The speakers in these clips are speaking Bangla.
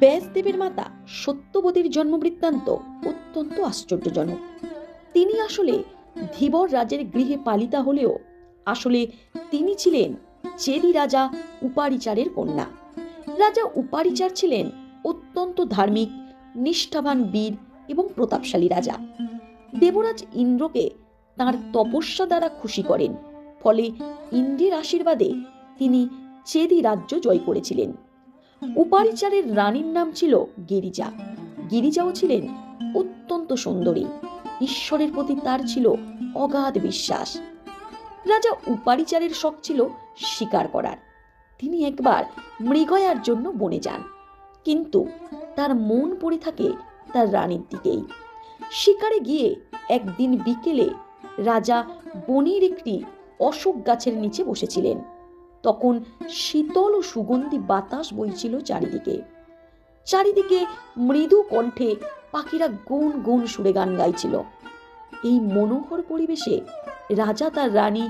ব্যাসদেবের মাতা সত্যবতীর জন্মবৃত্তান্ত অত্যন্ত আশ্চর্যজনক। তিনি আসলে ধীবর রাজের গৃহে পালিতা হলেও আসলে তিনি ছিলেন চেদি রাজা উপারিচারের কন্যা। রাজা উপারিচার ছিলেন অত্যন্ত ধার্মিক, নিষ্ঠাবান বীর এবং প্রতাপশালী রাজা। দেবরাজ ইন্দ্রকে তার তপস্যা দ্বারা খুশি করেন, ফলে ইন্দ্রের আশীর্বাদে তিনি চেদি রাজ্য জয় করেছিলেন। উপারিচারের রানীর নাম ছিল গিরিজা। গিরিজাও ছিলেন অত্যন্ত সুন্দরী। ঈশ্বরের প্রতি তার ছিল অগাধ বিশ্বাস। রাজা উপারিচারের শখ ছিল শিকার করার। তিনি একবার মৃগয়ার জন্য বনে যান। কিন্তু তার মন পড়ে থাকে তার রানীর দিকেই। শিকারে গিয়ে একদিন বিকেলে রাজা বনের একটি অশোক গাছের নিচে বসেছিলেন। তখন শীতল ও সুগন্ধি বাতাস বইছিল চারিদিকে। চারিদিকে মৃদু কণ্ঠে পাখিরা গুন গুন সুরে গান গাইছিল। এই মনোহর পরিবেশে রাজা তার রানী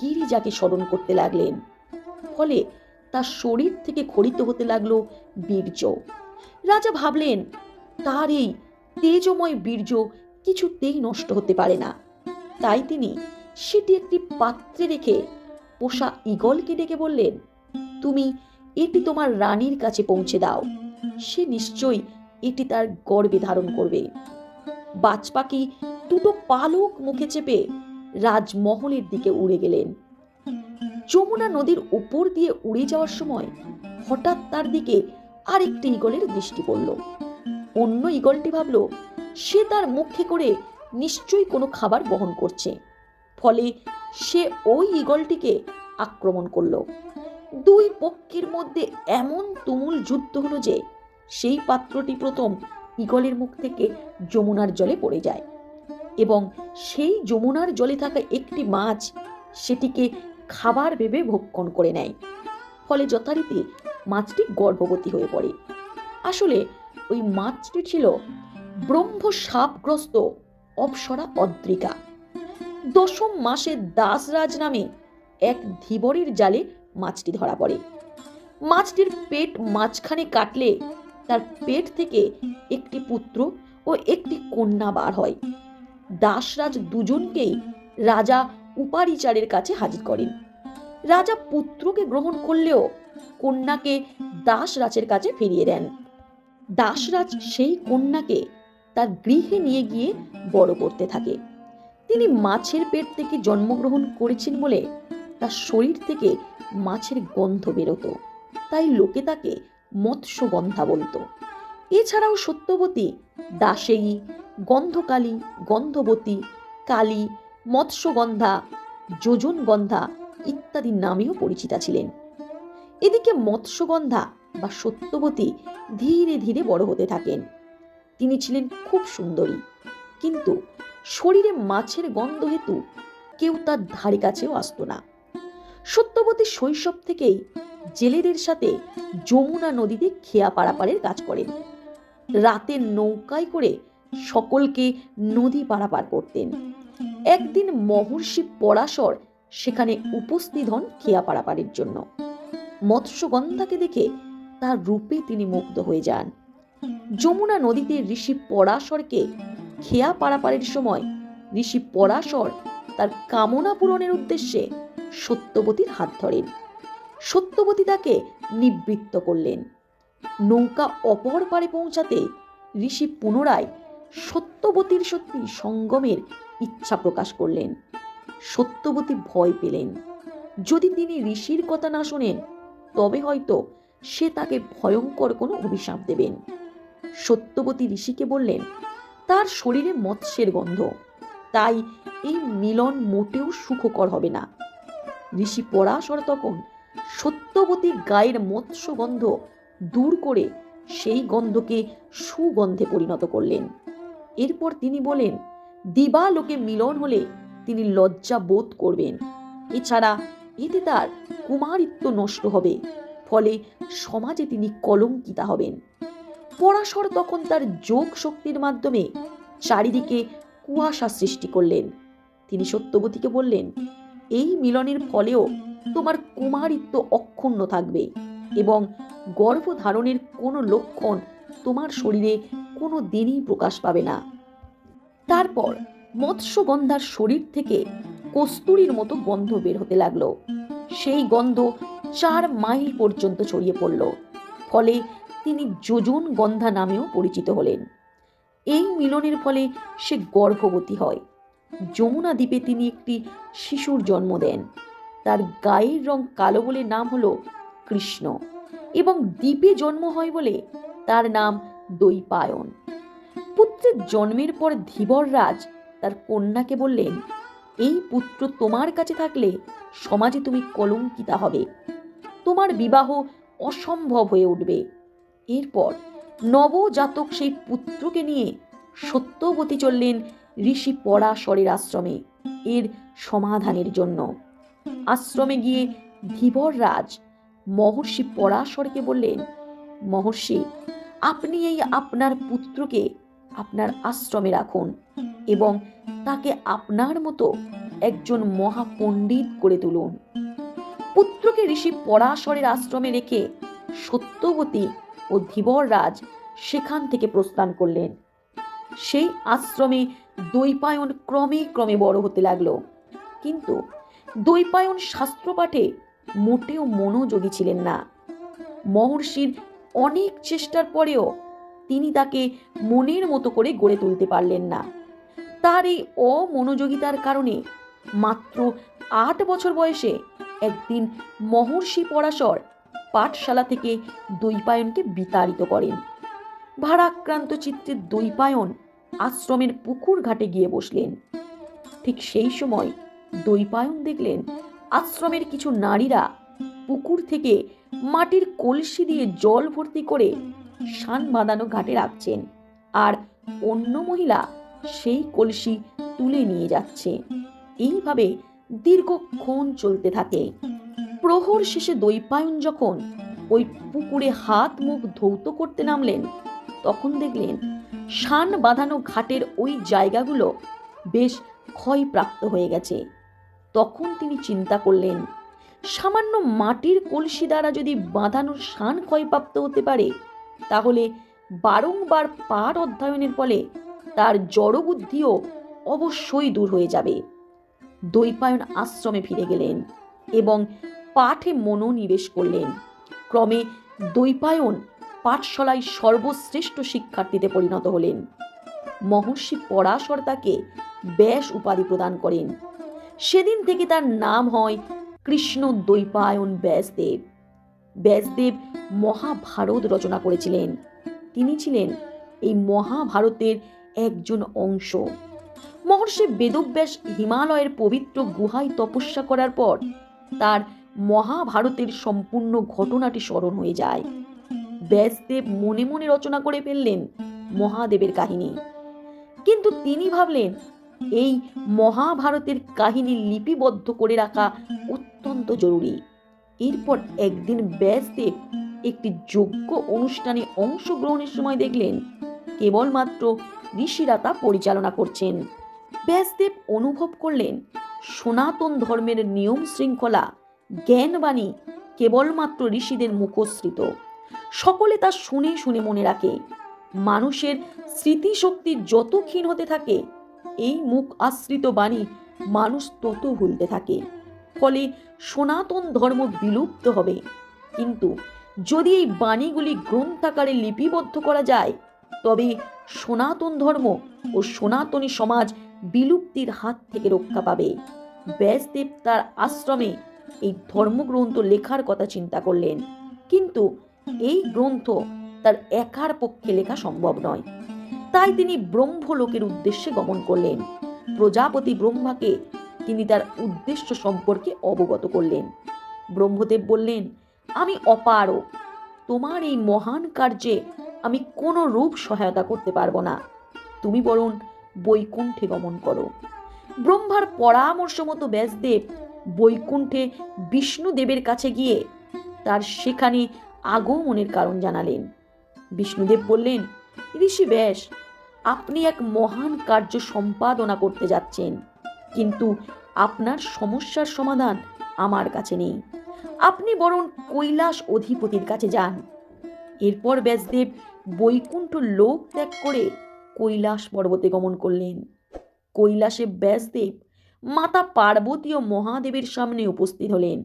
গিরিজাকে স্মরণ করতে লাগলেন। ফলে তার শরীর থেকে খরিত হতে লাগল বীর্য। রাজা ভাবলেন, তার এই তেজময় বীর্য কিছুতেই নষ্ট হতে পারে না। তাই তিনি সেটি একটি পাত্রে রেখে পোষা ইগলকে ডেকে বললেন, তুমি এটি তোমার রানীর কাছে পৌঁছে দাও। সে নিশ্চয়ই এটি তার গর্বে ধারণ করবে। বাজ পাখি দুটো পালক মুখে চেপে রাজমহলের দিকে উড়ে গেলেন। যমুনা নদীর উপর দিয়ে উড়ে যাওয়ার সময় হঠাৎ তার দিকে আরেকটি ইগলের দৃষ্টি পড়ল। অন্য ইগলটি ভাবল, সে তার মুখে করে নিশ্চয়ই কোনো খাবার বহন করছে। ফলে সে ওই ইগলটিকে আক্রমণ করল। দুই পক্ষের মধ্যে এমন তুমুল যুদ্ধ হলো যে, সেই পাত্রটি প্রথম ইগলের মুখ থেকে যমুনার জলে পড়ে যায় এবং সেই যমুনার জলে থাকা একটি মাছ সেটিকে খাবার ভেবে ভক্ষণ করে নেয়। ফলে যথারীতি মাছটি গর্ভবতী হয়ে পড়ে। আসলে ওই মাছটি ছিল ব্রহ্ম সাপগ্রস্ত অপসরা অদ্রিকা। দশম মাসে দাসরাজ নামে এক ধীবরের জালে মাছটি ধরা পড়ে। মাছটির পেট মাঝখানে কাটলে তার পেট থেকে একটি পুত্র ও একটি কন্যা বার হয়। দাসরাজ দুজনকেই রাজা উপারিচারের কাছে হাজির করেন। রাজা পুত্রকে গ্রহণ করলেও কন্যাকে দাসরাজের কাছে ফিরিয়ে দেন। দাসরাজ সেই কন্যাকে তার গৃহে নিয়ে গিয়ে বড় করতে থাকে। তিনি মাছের পেট থেকে জন্মগ্রহণ করেছেন বলে তার শরীর থেকে মাছের গন্ধ বেরোতো। তাই লোকে তাকে মৎস্যগন্ধা বলতো। এছাড়াও সত্যবতী দাসেয়ী গন্ধকালী, গন্ধবতী, কালী, মৎস্যগন্ধা, যোজনগন্ধা ইত্যাদি নামেও পরিচিতা ছিলেন। এদিকে মৎস্যগন্ধা বা সত্যবতী ধীরে ধীরে বড় হতে থাকেন। তিনি ছিলেন খুব সুন্দরী। কিন্তু শরীরে মাছের গন্ধ হেতু কেউ তার ধারে কাছেও আসতো না। সত্যবতী শৈশব থেকেই জেলেদের সাথে যমুনা নদীতে খেয়া পারাপারের কাজ করেন। রাতে নৌকায় করে সকলকে নদী পারাপার করতেন। একদিন মহর্ষি পরাশর সেখানে উপস্থিত হন খেয়া পারাপারের জন্য। মৎস্যগন্ধাকে দেখে তার রূপে তিনি মুগ্ধ হয়ে যান। যমুনা নদীতে ঋষি পরাশরকে খেয়া পারাপারের সময় ঋষি পরাশর তার কামনা পূরণের উদ্দেশ্যে সত্যবতীর হাত ধরেন। সত্যবতী তাকে নিবৃত্ত করলেন। নৌকা অপর পারে পৌঁছাতে ঋষি পুনরায় সত্যবতীর সত্যি সঙ্গমের ইচ্ছা প্রকাশ করলেন। সত্যবতী ভয় পেলেন। যদি তিনি ঋষির কথা না শোনেন, তবে হয়তো সে তাকে ভয়ঙ্কর কোনো অভিশাপ দেবেন। সত্যবতী ঋষিকে বললেন তার শরীরে মৎস্যের গন্ধ। তাই এই মিলন মোটেও সুখকর হবে না। ঋষি পরাশর তখন সত্যবতী গায়ের মৎস্য গন্ধ দূর করে সেই গন্ধকে সুগন্ধে পরিণত করলেন। এরপর তিনি বলেন দিবালোকে মিলন হলে তিনি লজ্জা বোধ করবেন। এছাড়া এতে তার কুমারিত্ব নষ্ট হবে। ফলে সমাজে তিনি কলঙ্কিতা হবেন। পরাশর তখন তার যোগ শক্তির মাধ্যমে চারিদিকে কুয়াশা সৃষ্টি করলেন। তিনি সত্যবতীকে বললেন, এই মিলনের ফলেও তোমার কুমারিত্ব অক্ষুণ্ণ থাকবে এবং গর্ভধারণের কোনো লক্ষণ তোমার শরীরে কোনো দিনই প্রকাশ পাবে না। তারপর মৎস্যগন্ধার শরীর থেকে কস্তুরীর মতো গন্ধ বের হতে লাগল। সেই গন্ধ চার মাইল পর্যন্ত ছড়িয়ে পড়ল। ফলে তিনি যোজন গন্ধা নামেও পরিচিত হলেন। এই মিলনের ফলে সে গর্ভবতী হয়। যমুনা দ্বীপে তিনি একটি শিশুর জন্ম দেন। তার গায়ের রং কালো বলে নাম হল কৃষ্ণ এবং দ্বীপে জন্ম হয় বলে তার নাম দৈপায়ন। পুত্রের জন্মের পর ধীবর রাজ তার কন্যাকে বললেন, এই পুত্র তোমার কাছে থাকলে সমাজে তুমি কলঙ্কিতা হবে। তোমার বিবাহ অসম্ভব হয়ে উঠবে। এরপর নবজাতক সেই পুত্রকে নিয়ে সত্যবতী চললেন ঋষি পরাশরের আশ্রমে এর সমাধানের জন্য। আশ্রমে গিয়ে ধীবর রাজ মহর্ষি পরাশরকে বললেন, মহর্ষি, আপনি এই আপনার পুত্রকে আপনার আশ্রমে রাখুন এবং তাকে আপনার মতো একজন মহাপণ্ডিত করে তুলুন। পুত্রকে ঋষি পরাশরের আশ্রমে রেখে সত্যবতী ও ধীবররাজ সেখান থেকে প্রস্থান করলেন। সেই আশ্রমে দৈপায়ন ক্রমে ক্রমে বড় হতে লাগল। কিন্তু দৈপায়ন শাস্ত্রপাঠে মোটেও মনোযোগী ছিলেন না। মহর্ষির অনেক চেষ্টার পরেও তিনি তাকে মনের মতো করে গড়ে তুলতে পারলেন না। তার এই অমনোযোগিতার কারণে মাত্র আট বছর বয়সে একদিন মহর্ষি পরাশর পাঠশালা থেকে দৈপায়নকে বিতাড়িত করেন। ভারাক্রান্ত চিত্রে দৈপায়ন আশ্রমের পুকুর ঘাটে গিয়ে বসলেন। ঠিক সেই সময় দৈপায়ন দেখলেন আশ্রমের কিছু নারীরা পুকুর থেকে মাটির কলসি দিয়ে জল ভর্তি করে শান বাঁধানো ঘাটে রাখছেন আর অন্য মহিলা সেই কলসি তুলে নিয়ে যাচ্ছে। এইভাবে দীর্ঘক্ষণ চলতে থাকে। প্রহর শেষে দৈপায়ন যখন ওই পুকুরে হাত মুখ ধৌত করতে নামলেন, তখন দেখলেন শান বাঁধানো ঘাটের ওই জায়গাগুলো বেশ ক্ষয়প্রাপ্ত হয়ে গেছে। তখন তিনি চিন্তা করলেন, সামান্য মাটির কলসি দ্বারা যদি বাঁধানো শান ক্ষয়প্রাপ্ত হতে পারে, তাহলে বারংবার পাঠ অধ্যয়নের ফলে তার জড়বুদ্ধিও অবশ্যই দূর হয়ে যাবে। দৈপায়ন আশ্রমে ফিরে গেলেন এবং পাঠে মনোনিবেশ করলেন। ক্রমে দৈপায়ন পাঠশালায় সর্বশ্রেষ্ঠ শিক্ষার্থীতে পরিণত হলেন। মহর্ষি পরাশর তাকে ব্যাস উপাধি প্রদান করেন। সেদিন থেকে তার নাম হয় কৃষ্ণ দৈপায়ন ব্যাসদেব। ব্যাসদেব মহাভারত রচনা করেছিলেন। তিনি ছিলেন এই মহাভারতের একজন অংশ। মহর্ষি বেদব্যাস হিমালয়ের পবিত্র গুহায় তপস্যা করার পর তার মহাভারতের সম্পূর্ণ ঘটনাটি স্মরণ হয়ে যায়। ব্যাসদেব মনে মনে রচনা করে ফেললেন মহাদেবের কাহিনী। কিন্তু তিনি ভাবলেন, এই মহাভারতের কাহিনী লিপিবদ্ধ করে রাখা অত্যন্ত জরুরি। এরপর একদিন ব্যাসদেব একটি যোগ্য অনুষ্ঠানে অংশগ্রহণের সময় দেখলেন, কেবলমাত্র ঋষিরা তা পরিচালনা করছেন। ব্যাসদেব অনুভব করলেন, সনাতন ধর্মের নিয়ম শৃঙ্খলা জ্ঞানবাণী কেবলমাত্র ঋষিদের মুখশ্রিত সকলে তা শুনে শুনে মনে রাখে, মানুষের স্মৃতিশক্তি যত ক্ষীণ হতে থাকে, এই মুখ আশ্রিত বাণী মানুষ তত ভুলতে থাকে। ফলে সনাতন ধর্ম বিলুপ্ত হবে। কিন্তু যদি এই বাণীগুলি গ্রন্থাকারে লিপিবদ্ধ করা যায়, তবে সনাতন ধর্ম ও সনাতনী সমাজ বিলুপ্তির হাত থেকে রক্ষা পাবে। ব্যাসদেব তার আশ্রমে এই ধর্মগ্রন্থ লেখার কথা চিন্তা করলেন। কিন্তু এই গ্রন্থ তার একার পক্ষে লেখা সম্ভব নয়। তাই তিনি ব্রহ্মলোকের উদ্দেশ্যে গমন করলেন। প্রজাপতি ব্রহ্মাকে তিনি তার উদ্দেশ্য সম্পর্কে অবগত করলেন। ব্রহ্মদেব বললেন, আমি অপারক তোমার এই মহান কার্যে আমি কোনো রূপ সহায়তা করতে পারব না। তুমি বরং বৈকুণ্ঠে গমন করো। ব্রহ্মার পরামর্শ মতো ব্যাসদেব বৈকুণ্ঠে বিষ্ণুদেবের কাছে গিয়ে তার সেখানে আগমনের কারণ জানালেন। বিষ্ণুদেব বললেন, ঋষি ব্যাস আপনি এক মহান কার্য সম্পাদনা করতে যাচ্ছেন, কিন্তু আপনার সমস্যার সমাধান আমার কাছে নেই। আপনি বরং কৈলাস অধিপতির কাছে যান এরপর ব্যাসদেব বৈকুণ্ঠ লোক ত্যাগ করে কৈলাস পর্বতে গমন করলেন। কৈলাসে ব্যাসদেব মাতা পার্বতী ও মহাদেবের সামনে উপস্থিত হলেন।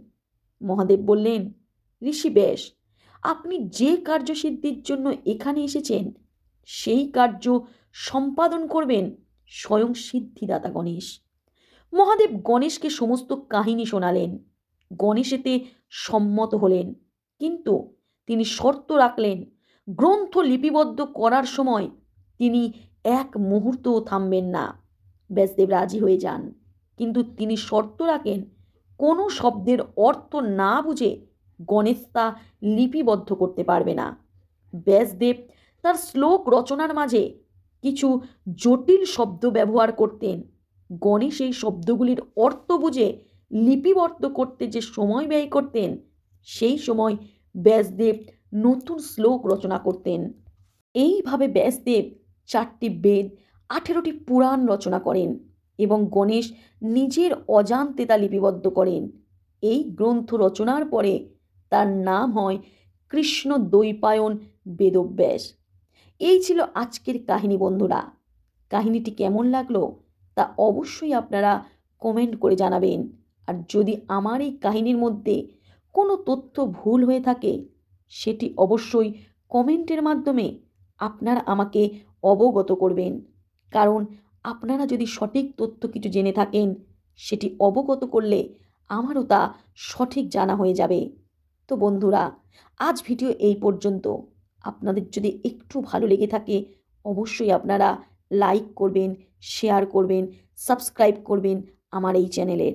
মহাদেব বললেন, ঋষি ব্যাস আপনি যে কার্যসিদ্ধির জন্য এখানে এসেছেন, সেই কার্য সম্পাদন করবেন স্বয়ং সিদ্ধিদাতা গণেশ। মহাদেব গণেশকে সমস্ত কাহিনী শোনালেন। গণেশ এতে সম্মত হলেন, কিন্তু তিনি শর্ত রাখলেন, গ্রন্থ লিপিবদ্ধ করার সময় তিনি এক মুহূর্তও থামবেন না। ব্যাসদেব রাজি হয়ে যান। কিন্তু তিনি শর্ত রাখেন, কোনো শব্দের অর্থ না বুঝে গণেশ তা লিপিবদ্ধ করতে পারবে না। ব্যাসদেব তার শ্লোক রচনার মাঝে কিছু জটিল শব্দ ব্যবহার করতেন। গণেশ এই শব্দগুলির অর্থ বুঝে লিপিবদ্ধ করতে যে সময় ব্যয় করতেন, সেই সময় ব্যাসদেব নতুন শ্লোক রচনা করতেন। এইভাবে ব্যাসদেব চারটি বেদ, আঠেরোটি পুরাণ রচনা করেন। এবং গণেশ নিজের অজান্তে তা লিপিবদ্ধ করেন। এই গ্রন্থ রচনার পরে তার নাম হয় কৃষ্ণ দ্বৈপায়ন বেদব্যাস। এই ছিল আজকের কাহিনী বন্ধুরা। কাহিনীটি কেমন লাগল তা অবশ্যই আপনারা কমেন্ট করে জানাবেন। আর যদি আমার এই কাহিনীর মধ্যে কোনো তথ্য ভুল হয়ে থাকে, সেটি অবশ্যই কমেন্টের মাধ্যমে আপনারা আমাকে অবগত করবেন। কারণ আপনারা যদি সঠিক তথ্য কিছু জেনে থাকেন, সেটি অবগত করলে আমারও তা সঠিক জানা হয়ে যাবে। তো বন্ধুরা, আজ ভিডিও এই পর্যন্ত। আপনাদের যদি একটু ভালো লেগে থাকে, অবশ্যই আপনারা লাইক করবেন, শেয়ার করবেন, সাবস্ক্রাইব করবেন আমার এই চ্যানেলের।